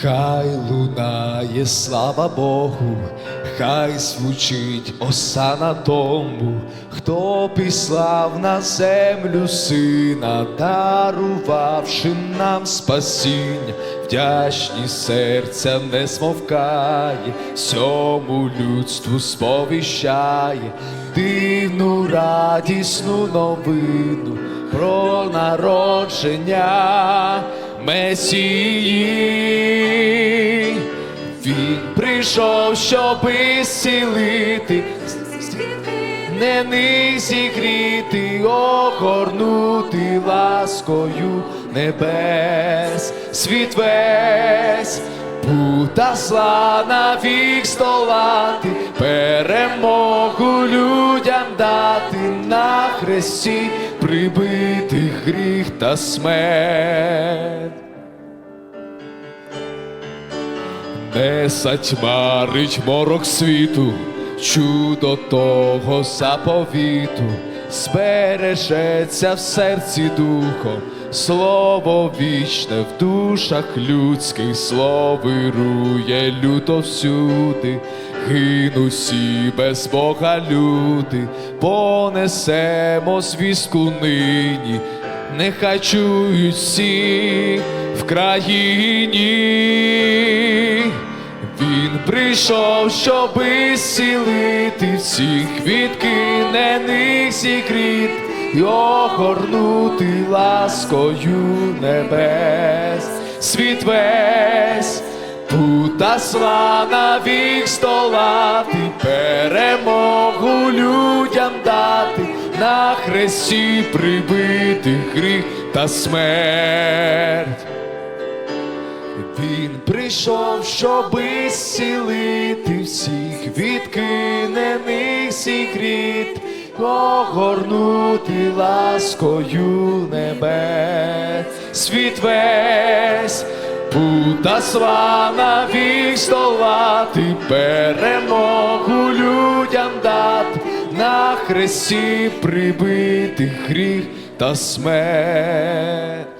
Хай лунає слава Богу, хай звучить осана тому, хто післав на землю сина, дарувавши нам спасіння, вдячні серця не смовкає, всьому людству сповіщає, дивну радісну новину про народження. Месії, він прийшов, щоб зцілити, не зігріти, огорнути ласкою небес, світ весь, пута зла навік здолати, перемогу людям дати на хресті, прибити гріх та смерть. Не затьмарить морок світу, чудо того заповіту, збережеться в серці духом, слово вічне в душах людських, вирує люто всюди, гину всі без Бога люди, понесемо звістку нині, нехай чують всі в країні. Він прийшов, щоби зцілити всіх відкинених зігріт і огорнути ласкою небес, світ весь, пута зла навік здолати, перемогу людям дати, на хресті прибити гріх та смерть. Він прийшов, щоби зцілити всіх відкинених зігріт, огорнути ласкою небес, світ весь, пута слава навік здолати, перемогу людям дати, на хресті прибитих гріх та смерть.